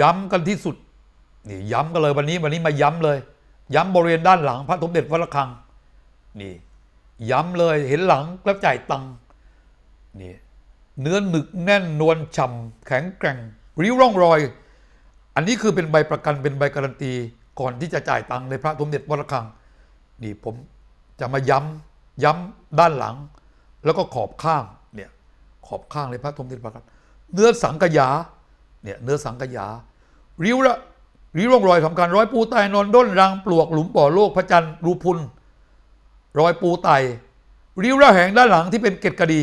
ย้ำกันที่สุดนี่ย้ำกันเลยวันนี้วันนี้มาย้ำเลย ย้ำบริเวณด้านหลังพระสมเด็จวัระฆังนี่ย้ำเลยเห็นหลังแล้วจ่ายตังนี่เนื้อหนึกแน่นนวลฉ่ำแข็งแกร่ง ริ้วร่องรอย อันนี้คือเป็นใบประกันเป็นใบการันตีก่อนที่จะจ่ายตังค์ในพระสมเด็จวัระฆังนี่ผมจะมาย้ำย้ำด้านหลัง แล้วก็ขอบข้างเนี่ยขอบข้างเลยพระสมเด็จพระครับเนื้อสังกยา เนี่ยเนื้อสังกยา ริ้วละริ้วร่องรอยสำคัญ ร้อยปูไตนอนด้นรังปลวกหลุมบ่อโลกพระจันทร์รูพุนรอยปูไตริ้วระแหงด้านหลังที่เป็นเกล็ดกระดี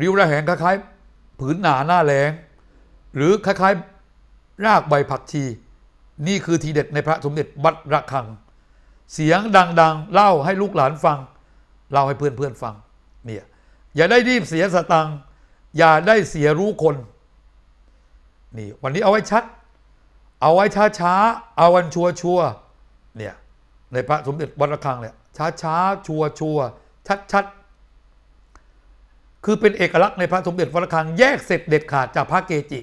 ริ้วระแหงคล้ายๆผืนหนาหน้าแหลง หรือคล้ายๆรากใบผักชี นี่คือทีเด็ดในพระสมเด็จวัดระฆัง เสียงดังๆ เล่าให้ลูกหลานฟัง เล่าให้เพื่อนๆฟังเนี่ยอย่าได้รีบเสียสตังอย่าได้เสียรู้คน นี่วันนี้เอาไว้ชัด เอาไว้ช้าๆเอาวันชัวชัวเนี่ยในพระสมเด็จวัดระฆังเนี่ยช้าช้าชัวชัวชัดชัดคือเป็นเอกลักษณ์ในพระสมเด็จวัดระฆังแยกเสร็จเด็ดขาดจากพระเกจิ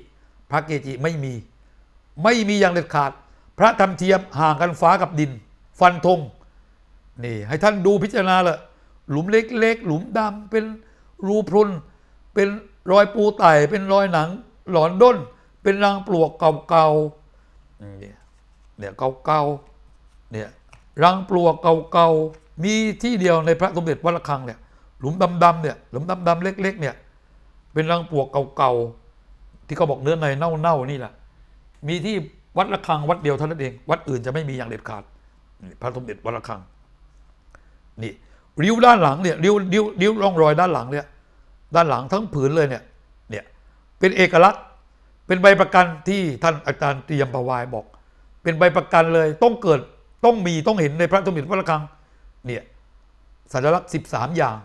พระเกจิไม่มี ไม่มีอย่างเด็ดขาด พระธรรมเทียมห่างกันฟ้ากับดิน ฟันธงนี่ให้ท่านดูพิจารณาเลยหลุมเล็กๆหลุมดำเป็นรูพรุนเป็นรอยปูไต่เป็นรอยหนัง หลอนด้น เป็นรังปลวกเก่าๆเนี่ยเนี่ยเก่าๆเนี่ยรังปลวกเก่าๆมีที่เดียวในพระสมเด็จวัดระฆังเนี่ยหลุมดำๆเนี่ยหลุมดำๆเล็ก ๆ เนี่ยเป็นรังปลวกเก่าๆที่เขาบอกเนื้อในเน่าๆนี่แหละมีที่วัดระฆังวัดเดียวเท่านั้นเอง วัดอื่นจะไม่มีอย่างเด็ดขาดพระสมเด็จวัดระฆังนี่ริ้วด้านหลังเนี่ยริ้วริ้วริ้วร่องรอยด้านหลังเนี่ยด้านหลังทั้งผืนเลยเนี่ยเนี่ยเป็นเอกลักษณ์ เป็นใบประกันที่ท่านอาจารย์เตรียมประวายบอก เป็นใบประกันเลยต้องเกิดต้องมีต้องเห็นในพระสมเด็จพระระฆังเนี่ยสัญลักษณ์ 13 อย่าง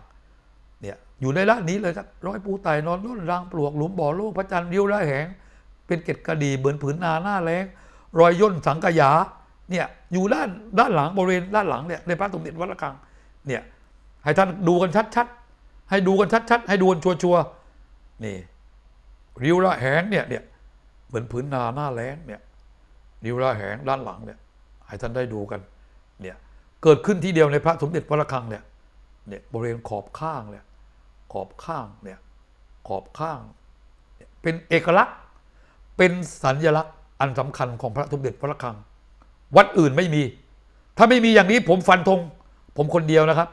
เนี่ยอยู่ในละนี้เลยครับร้อยปูไตนอนนุ่นรางปลวกหลุมบ่อโลกพระจันทร์ริ้วระแหง เป็นเกล็ดกระดีเบือนผืนนาหน้าแรงรอยย่นสังกยาเนี่ยอยู่ด้านด้านหลังบริเวณด้านหลังเนี่ยในพระสมเด็จวัดระฆังเนี่ยให้ท่านดูกันชัดๆให้ดูกันชัดๆให้ดูกันชัวร์ๆนี่ริ้วระแหงเนี่ยเนี่ย เหมือนผืนนาหน้าแล้งเนี่ยริ้วระแหงด้านหลังเนี่ยให้ท่านได้ดูกันเนี่ยเกิดขึ้นที่เดียวในพระสมเด็จพระระฆังเนี่ยเนี่ยบริเวณขอบข้างเนี่ยขอบข้างเนี่ยขอบข้างเป็นเอกลักษณ์เป็นสัญลักษณ์อันสำคัญของพระสมเด็จพระระฆัง วัดอื่นไม่มี ถ้าไม่มีอย่างนี้ผมฟันธงผมคนเดียวนะครับ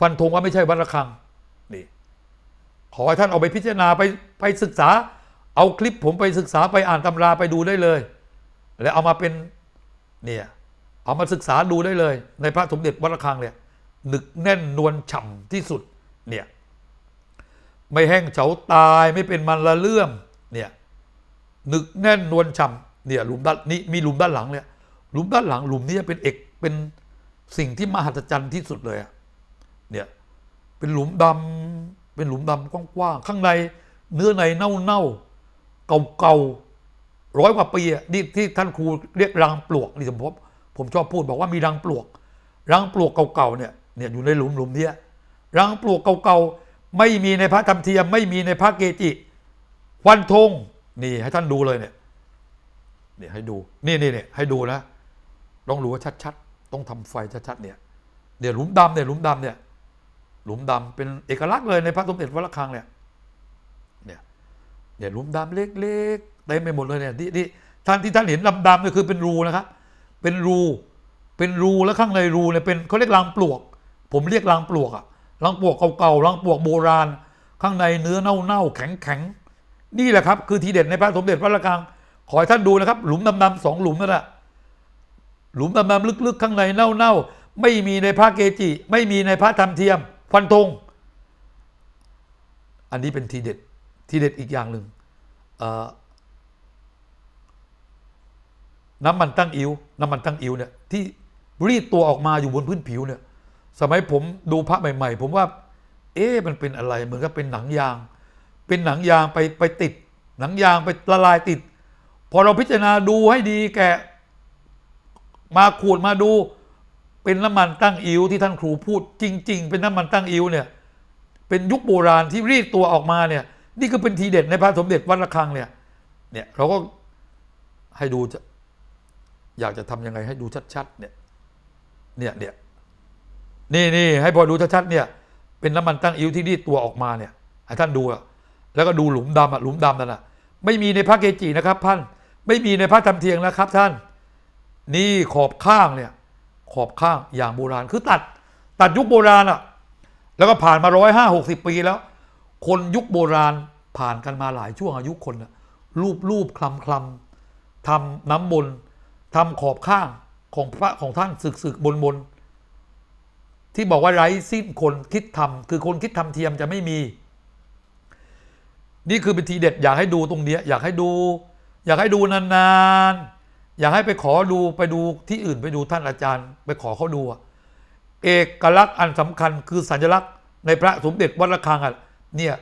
ฟันธงว่าไม่ใช่วัดระฆังนี่ขอให้ท่านเอาไปพิจารณาไปไปศึกษา เอาคลิปผมไปศึกษาไปอ่านตำราไปดูได้เลย แล้วเอามาเป็นเนี่ยเอามาศึกษาดูได้เลย ในพระสมเด็จวัดระฆังเนี่ยหนึกแน่นนวลฉ่ำที่สุดเนี่ยไม่แห้งเฉาตายไม่เป็นมันละเลื่อมเนี่ยหนึกแน่นนวลฉ่ำเนี่ยหลุมด้านนี้มีหลุมด้านหลังเนี่ยหลุมด้านหลังหลุมนี้เป็นเอกเป็นสิ่งที่มหัศจรรย์ที่สุดเลยอะเนี่ยเป็นหลุมดำเป็นหลุมดำกว้างๆข้างในเนื้อในเน่าๆ เก่าๆร้อยกว่าปีอะนี่ที่ท่านครูเรียกรังปลวกนี่ผมพบผมชอบพูดบอกว่ามีรังปลวก รังปลวกเก่าๆเนี่ยเนี่ยอยู่ในหลุมหลุมเนี้ยรังปลวกเก่าๆไม่มีในพระธรรมเทียม ไม่มีในพระเกจิควันธงนี่ให้ท่านดูเลยเนี่ยเนี่ยให้ดูนี่นี่เนี่ยให้ดูนะต้องรู้ว่าชัดๆต้องทำไฟชัดๆเนี่ยเนี่ยหลุมดำเนี่ยหลุมดำเนี่ยหลุมดำเป็นเอกลักษณ์เลยในพระสมเด็จวัดระฆังเนี่ย เนี่ยหลุมดำเล็กๆเต็มไปหมดเลยเนี่ยที่ที่ท่านที่ท่านเห็นดำๆเนี่ยคือเป็นรูนะครับเป็นรูเป็นรูแล้วข้างในรูเนี่ยเป็นเขาเรียกรังปลวก ผมเรียกรังปลวกอะรังปลวกเก่าๆรังปลวกโบราณ ข้างในเนื้อเน่าๆแข็งๆนี่แหละครับ คือทีเด็ดในพระสมเด็จวัดระฆังขอให้ท่านดูนะครับ หลุมดำๆสองหลุมนั่นแหละหลุมดำๆลึกๆ ข้างในเน่าๆไม่มีในพระเกจิ ไม่มีในพระธรรมเทียม ฟันธงอันนี้เป็นทีเด็ด ทีเด็ดอีกอย่างหนึ่งน้ำมันตั้งอิวน้ำมันตั้งอิวเนี่ยที่รีดตัวออกมาอยู่บนพื้นผิวเนี่ยสมัยผมดูพระใหม่ ๆ ผมว่า เอ๊ะมันเป็นอะไรเหมือนกับเป็นหนังยาง เป็นหนังยางไปไปติด หนังยางไปละลายติด พอเราพิจารณาดูให้ดีแกมาขูดมาดูเป็นน้ำมันตั้งอิวที่ท่านครูพูดจริง ๆ เป็นน้ำมันตั้งอิวเนี่ยเป็นยุคโบราณที่รีดตัวออกมาเนี่ย นี่คือเป็นทีเด็ดในพระสมเด็จวัดระฆังเนี่ย เนี่ยเราก็ให้ดูจะอยากจะทำยังไงให้ดูชัดๆเนี่ย เนี่ยเนี่ยนี่นี่ให้พอดูชัดๆเนี่ย เป็นน้ำมันตั้งอิ้วที่รีดตัวออกมาเนี่ยให้ท่านดูอะแล้วก็ดูหลุมดำอะหลุมดำนั่นอะไม่มีในพระเกจินะครับท่านไม่มีในพระธรรมเทียงนะครับท่าน นี่ขอบข้างเนี่ย ขอบข้างอย่างโบราณคือตัด ตัดยุคโบราณอะแล้วก็ผ่านมาร้อยห้าหกสิบปีแล้ว คนยุคโบราณผ่านกันมาหลายช่วงอายุคนรูปรูปคลำคลำทำน้ำบนต์ทำขอบข้างของพระของท่านสึกสึกบนบนที่บอกว่าไร้สิ้นคนคิดทำคือคนคิดทำเทียมจะไม่มี นี่คือเป็นทีเด็ดอยากให้ดูตรงเนี้ยอยากให้ดู อยากให้ดูนานๆ อยากให้ไปขอดูไปดูที่อื่นไปดูท่านอาจารย์ ไปขอเขาดู เอกลักษณ์อันสำคัญคือสัญลักษณ์ในพระสมเด็จวัดระฆังอะ เนี่ย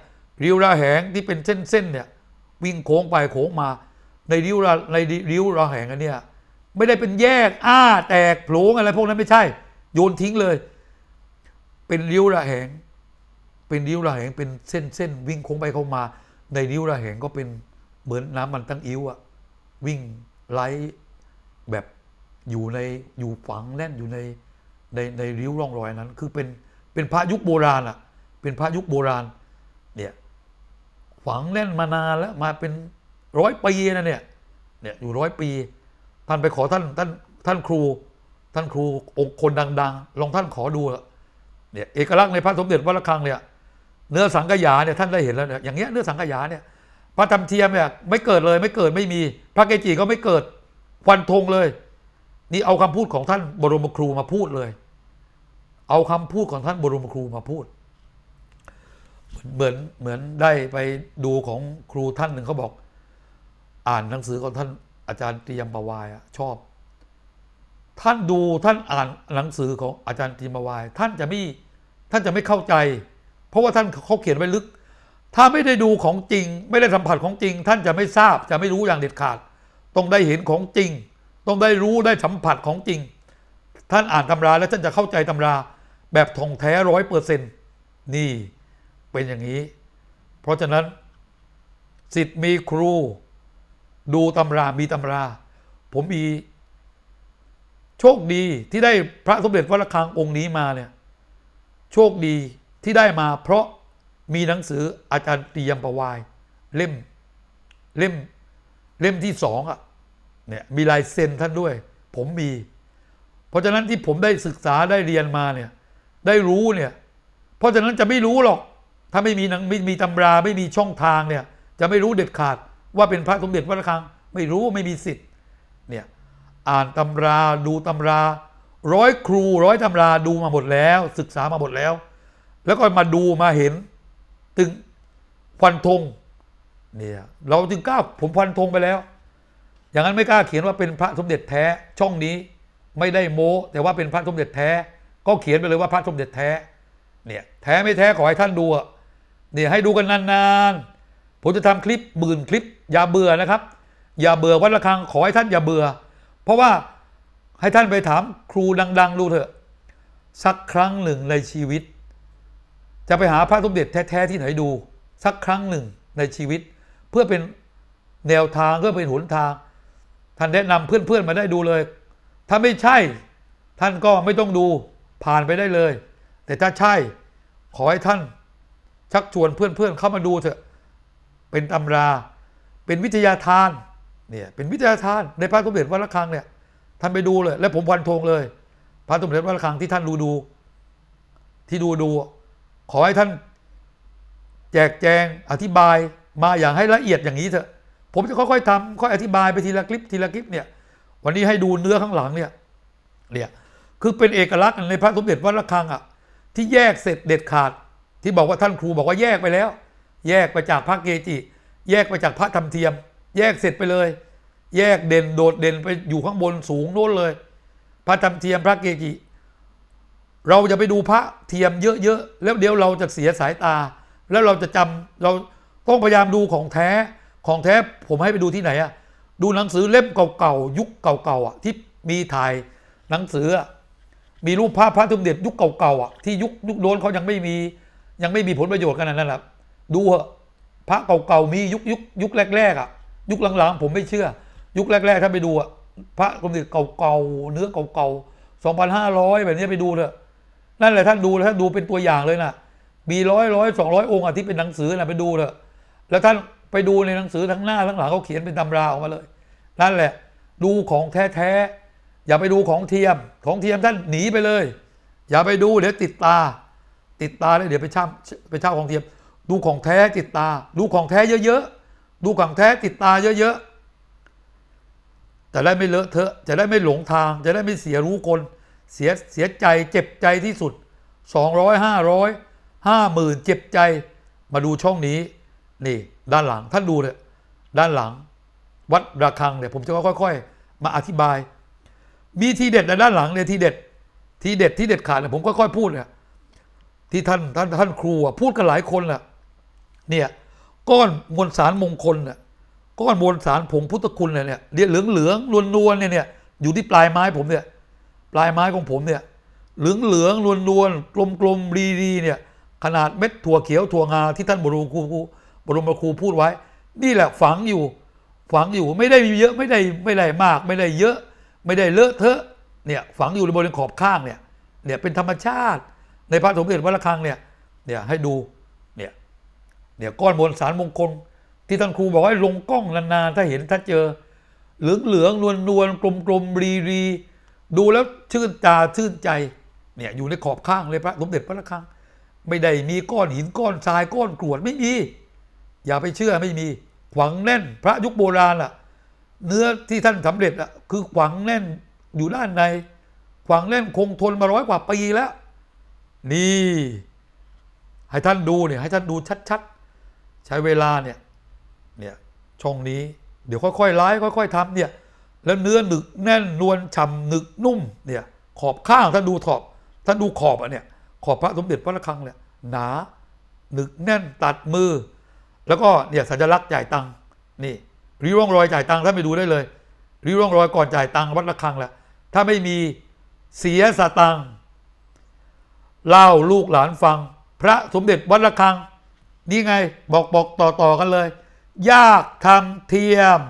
ริ้วระแหงที่เป็นเส้นๆเนี่ยวิ่งโค้งไปโค้งมา ในริ้วระในริ้วระแหงอันเนี้ยไม่ได้เป็นแยกอ้าแตกโผลงอะไรพวกนั้นไม่ใช่ โยนทิ้งเลย เป็นริ้วระแหง เป็นริ้วระแหงเป็นเส้นเส้นวิ่งโค้งไปเข้ามา ในริ้วระแหงก็เป็นเหมือนน้ำมันตั้งอิ้วอะวิ่งไหลแบบอยู่ในอยู่ฝังแน่นอยู่ในในในริ้วร่องรอยนั้น คือเป็นเป็นพระยุคโบราณอะเป็นพระยุคโบราณ เนี่ยฝังแน่นมานานแล้วมาเป็นร้อยปีนะเนี่ยเนี่ยอยู่ร้อยปี ท่านไปขอท่านท่านท่านครู ท่านครูองค์คนดัง ๆ ลองท่านขอดูเนี่ยเอกลักษณ์ในพระสมเด็จวัดระฆังเนี่ยเนื้อสังกยาเนี่ยท่านได้เห็นแล้วเนี่ยอย่างเงี้ยเนื้อสังกยาเนี่ยพระธรรมเทียมเนี่ยไม่เกิดเลยไม่เกิดไม่มี พระเกจิก็ไม่เกิดฟันธงเลย นี่เอาคำพูดของท่านบรมครูมาพูดเลย เอาคำพูดของท่านบรมครูมาพูด เหมือนเหมือนได้ไปดูของครูท่านหนึ่งเขาบอก อ่านหนังสือของท่านอาจารย์เตรียมประวายอะชอบ ท่านดูท่านอ่านหนังสือของอาจารย์เตรียมประวาย ท่านจะไม่ท่านจะไม่เข้าใจ เพราะว่าท่านเขาเขียนไว้ลึก ถ้าไม่ได้ดูของจริง ไม่ได้สัมผัสของจริง ท่านจะไม่ทราบจะไม่รู้อย่างเด็ดขาด ต้องได้เห็นของจริง ต้องได้รู้ได้สัมผัสของจริง ท่านอ่านตำราแล้วท่านจะเข้าใจตำราแบบท่องแท้ร้อยเปอร์เซ็นต์นี่ เป็นอย่างนี้ เพราะฉะนั้นสิทธิ์มีครู ดูตำรามีตำรา ผมมี โชคดีที่ได้พระสมเด็จวัดระฆังองค์นี้มาเนี่ยโชคดีที่ได้มา เพราะมีหนังสืออาจารย์ตรียมประวาย เล่มเล่มเล่มที่สองอะเนี่ยมีลายเซ็นท่านด้วย ผมมี เพราะฉะนั้นที่ผมได้ศึกษาได้เรียนมาเนี่ยได้รู้เนี่ย เพราะฉะนั้นจะไม่รู้หรอก ถ้าไม่มีหนังไม่มีตำราไม่มีช่องทางเนี่ย จะไม่รู้เด็ดขาดว่าเป็นพระสมเด็จวัดระฆัง ไม่รู้ไม่มีสิทธิ์เนี่ยอ่านตำราดูตำรา ร้อยครูร้อยตำราดูมาหมดแล้ว ศึกษามาหมดแล้ว แล้วก็มาดูมาเห็น ถึงฟันธงเนี่ยเราจึงกล้าผมฟันธงไปแล้ว อย่างนั้นไม่กล้าเขียนว่าเป็นพระสมเด็จแท้ช่องนี้ไม่ได้โม้ แต่ว่าเป็นพระสมเด็จแท้ ก็เขียนไปเลยว่าพระสมเด็จแท้เนี่ยแท้ไม่แท้ขอให้ท่านดูอะ เนี่ยให้ดูกันนานๆ ผมจะทำคลิปหมื่นคลิป อย่าเบื่อนะครับ อย่าเบื่อวัดระฆังขอให้ท่านอย่าเบื่อ เพราะว่าให้ท่านไปถามครูดังๆดูเถอะ สักครั้งหนึ่งในชีวิต จะไปหาพระสมเด็จแท้ๆที่ไหนดู สักครั้งหนึ่งในชีวิต เพื่อเป็นแนวทางเพื่อเป็นหนทาง ท่านแนะนำเพื่อนๆมาได้ดูเลย ถ้าไม่ใช่ ท่านก็ไม่ต้องดูผ่านไปได้เลย แต่ถ้าใช่ขอให้ท่าน ชักชวนเพื่อนๆเข้ามาดูเถอะเป็นตำรา เป็นวิทยาทานเนี่ยเป็นวิทยาทานในพระสมเด็จวัดระฆังเนี่ยท่านไปดูเลย และผมพันธงเลย พระสมเด็จวัดระฆังที่ท่านดูดู ที่ดูดู ขอให้ท่านแจกแจงอธิบายมาอย่างให้ละเอียดอย่างนี้เถอะ ผมจะค่อยๆทำค่อยอธิบายไปทีละคลิปทีละคลิปเนี่ย วันนี้ให้ดูเนื้อข้างหลังเนี่ยเนี่ยคือเป็นเอกลักษณ์ในพระสมเด็จวัดระฆังอะที่แยกเสร็จเด็ดขาด ที่บอกว่าท่านครูบอกว่าแยกไปแล้ว แยกไปจากพระเกจิ แยกไปจากพระธรรมเทียม แยกเสร็จไปเลย แยกเด่นโดดเด่นไปอยู่ข้างบนสูงโน้นเลย พระธรรมเทียมพระเกจิ เราจะไปดูพระเทียมเยอะๆแล้วเดี๋ยวเราจะเสียสายตา แล้วเราจะจำเราต้องพยายามดูของแท้ของแท้ผมให้ไปดูที่ไหนอะดูหนังสือเล่มเก่าๆยุคเก่าๆอะที่มีถ่ายหนังสืออะมีรูปภาพพระสมเด็จยุคเก่าๆอะที่ยุคยุคโน้นเขายังไม่มี ยังไม่มีผลประโยชน์กันนั่นแหละดูเหอะพระเก่าๆมียุคยุคยุคแรกๆอะ ยุคหลังๆ ผมไม่เชื่อ ยุคแรกๆถ้าไปดูอะพระสมเด็จเก่าๆเนื้อเก่าๆสองพันห้าร้อยแบบนี้ไปดูเถอะนั่นแหละท่านดูแล้วท่านดูเป็นตัวอย่างเลยนะมีร้อยร้อยสองร้อยองค์อะที่เป็นหนังสือนะไปดูเถอะแล้วท่านไปดูในหนังสือทั้งหน้าทั้งหลังเขาเขียนเป็นตำราออกมาเลย นั่นแหละ ดูของแท้ๆอย่าไปดูของเทียมของเทียมท่านหนีไปเลย อย่าไปดูเดี๋ยวติดตา ติดตาแล้วเดี๋ยวไปเช่าไปเช่าของเทียม ดูของแท้ติดตา ดูของแท้เยอะๆดูของแท้ติดตาเยอะๆจะได้ไม่เลอะเทอะ จะได้ไม่หลงทาง จะได้ไม่เสียรู้คนเสียเสียใจเจ็บใจที่สุดสองร้อยห้าร้อยห้าหมื่นเจ็บใจมาดูช่องนี้นี่ด้านหลังท่านดูเลยด้านหลัง วัดระฆังเนี่ยผมจะค่อยๆ มาอธิบาย มีทีเด็ดในด้านหลังเนี่ยทีเด็ด ทีเด็ดที่เด็ดขาดเนี่ยผมค่อยๆพูดเนี่ย ที่ท่านท่านท่านครูอะพูดกันหลายคนแหละเนี่ยก้อนมวลสารมงคลน่ะก้อนมวลสารผงพุทธคุณเนี่ยเนี่ยเหลืองเหลืองนวลนวลเนี่ยเนี่ยอยู่ที่ปลายไม้ผมเนี่ยปลายไม้ของผมเนี่ยเหลืองเหลืองนวลนวลกลมกลมรีรีเนี่ยขนาดเม็ดถั่วเขียวถั่วงาที่ท่านบรมครูบรมครูพูดไว้ นี่แหละฝังอยู่ฝังอยู่ไม่ได้มีเยอะไม่ได้ไม่ได้มาก ไม่ได้เยอะ ไม่ได้เลอะเทอะเนี่ยฝังอยู่ในบริเวณขอบข้างเนี่ยเนี่ยเป็นธรรมชาติ ในพระสมเด็จวัดระฆังเนี่ยเนี่ยให้ดูเนี่ยเนี่ยก้อนมวลสารมงคล ที่ท่านครูบอกว่าให้ลงกล้องนานๆถ้าเห็นถ้าเจอ เหลืองเหลืองนวลนวลกลมกลมรีรีดูแล้วชื่นตาชื่นใจเนี่ยอยู่ในขอบข้างเลยพระสมเด็จพระระฆัง ไม่ได้มีก้อนหินก้อนทรายก้อนกรวดไม่มีอย่าไปเชื่อไม่มีขวังแน่นพระยุคโบราณอะ เนื้อที่ท่านสำเร็จอะคือขวังแน่นอยู่ด้านในขวังแน่นคงทนมาร้อยกว่าปีแล้ว นี่ ให้ท่านดูเนี่ยให้ท่านดูชัดๆ ใช้เวลาเนี่ยเนี่ยช่องนี้เดี๋ยวค่อยๆไลฟ์ค่อย ๆทำเนี่ยแล้วเนื้อหนึกแน่นนวลฉ่ำหนึกนุ่มเนี่ยขอบข้างท่านดูขอบ ท่านดูขอบอะเนี่ยขอบพระสมเด็จพระระฆังเนี่ยหนาหนึกแน่นตัดมือ แล้วก็เนี่ยสัญลักษณ์จ่ายตังค์นี่ริ้วร่องรอยจ่ายตังค์ท่านไปดูได้เลยริ้วร่องรอยก่อนจ่ายตังค์วัดระฆังแหละถ้าไม่มีเสียสตังค์ เล่าลูกหลานฟัง พระสมเด็จวัดระฆัง นี่ไงบอกบอกต่อต่อกันเลย ยากทำเทียม